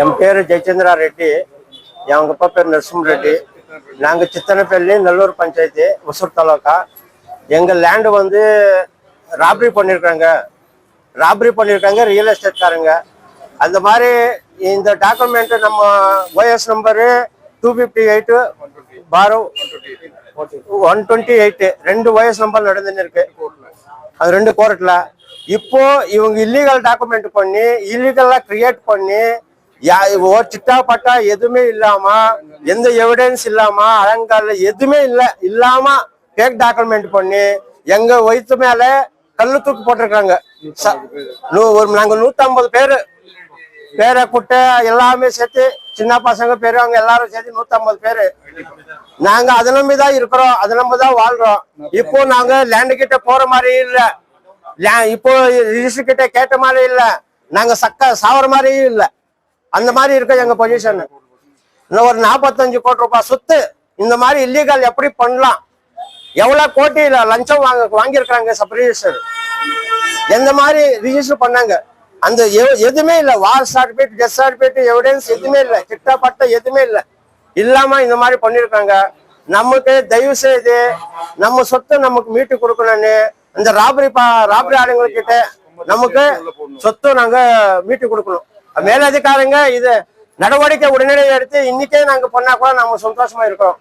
என் பேர் ஜெயச்சந்திரா ரெட்டி. எங்க அப்பா பேர் நரசிம்ம ரெட்டி. நாங்கள் சித்தனப்பள்ளி நல்லூர் பஞ்சாயத்து ஒசூர் தாலுக்கா எங்கள் லேண்டு வந்து ராப்ரி பண்ணியிருக்காங்க ராப்ரி பண்ணியிருக்காங்க ரியல் எஸ்டேட்காரங்க அந்த மாதிரி இந்த டாக்குமெண்ட்டு நம்ம OS number two fifty eight borrow one twenty eight ரெண்டு ஓஎஸ் நம்பர் நடந்துன்னு இருக்கு. அது ரெண்டு கோர்ட்டில் இப்போ இவங்க இல்லீகல் டாக்குமெண்ட் பண்ணி இல்லீகலாக கிரியேட் பண்ணி சிட்டா பட்டா எதுவுமே இல்லாம எந்த எவிடன்ஸ் இல்லாம அலங்கால எதுவுமே இல்ல இல்லாம பேக் டாக்குமெண்ட் பண்ணி எங்க வயிற்று மேல கல்லு தூக்கு போட்டிருக்காங்க. ச- நூ- ஒரு நாங்க நூத்தம்பது பேரு. பேரை குட்டை எல்லாமே சேர்த்து சின்ன பசங்க பெரியவங்க எல்லாரும் சேர்த்து நூத்தம்பது பேரு. நாங்க அதை நம்பி தான் இருக்கிறோம் அதை நம்பி தான் வாழ்றோம். இப்போ நாங்க லேண்டு கிட்ட போற மாதிரி இல்ல. லே- இப்போ ரிஜிஸ்டர் கிட்ட கேட்ட மாதிரி இல்ல. நாங்க சக்க சாவற மாதிரியும் இல்லை. அந்த மாதிரி இருக்க எங்க பொசிஷன் இன்னும் ஒரு நாற்பத்தஞ்சு கோடி ரூபாய் சொத்து இந்த மாதிரி இல்லீகல் எப்படி பண்ணலாம்? எவ்வளவு கோட்டியில லஞ்சம் வாங்க வாங்கியிருக்காங்க சப் ரிஜிஸ்டர் எந்த மாதிரி ரிஜிஸ்டர் பண்ணாங்க? அந்த எ- எதுவுமே இல்லை. War certificate death certificate evidence எதுவுமே இல்லை. திட்டப்பட்ட எதுவுமே இல்லை. இல்லாம இந்த மாதிரி பண்ணிருக்காங்க நமக்கு தயவு செய்து நம்ம சொத்தை நமக்கு மீட்டு கொடுக்கணும்னு இந்த ராபரி பா ராபரி ஆளுங்கக்கிட்ட நமக்கு சொத்து நாங்க மீட்டு கொடுக்கணும். மேலதிகாரங்க இது நடவடிக்கை உடனடியாக எடுத்து இன்னைக்கே நாங்க பண்ணா கூட நம்ம சந்தோஷமா இருக்கிறோம்.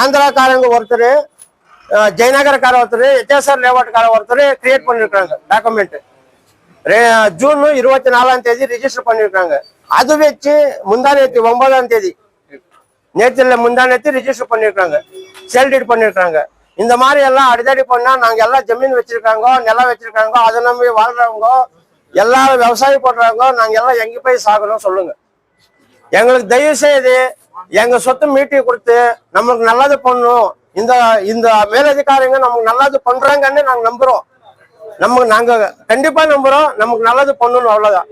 ஆந்திராக்காரங்க ஒருத்தர் ஜெயநகரக்கார ஒருத்தர் எச்எஸ்ஆர் லேஅவுட்கார ஒருத்தர் கிரியேட் பண்ணிருக்காங்க டாக்குமெண்ட் ஜூன் இருபத்தி நாலாம் தேதி ரிஜிஸ்டர் பண்ணிருக்காங்க. அது வச்சு முந்தா நேற்று ஒன்பதாம் தேதி நேற்று முந்தா நேற்று ரிஜிஸ்டர் பண்ணிருக்காங்க சேல் டீட் பண்ணிருக்காங்க. இந்த மாதிரி எல்லாம் அடிதடி பண்ணா நாங்க எல்லாம் ஜமீன் வச்சிருக்காங்க நிலம் வச்சிருக்காங்க அதை நம்பி வாழ்றவங்க எல்லாரும் விவசாயம் பண்றவங்க நாங்க எல்லாம் எங்க போய் சாகணும் சொல்லுங்க. எங்களுக்கு தயவு செய்து எங்க சொத்து மீட்டி கொடுத்து நமக்கு நல்லது பண்ணும். இந்த இந்த மேலதிகாரிங்க நமக்கு நல்லது பண்றாங்கன்னு நாங்க நம்புறோம். நமக்கு நாங்க கண்டிப்பா நம்புறோம். நமக்கு நல்லது பண்ணணும் அவ்வளவுதான்.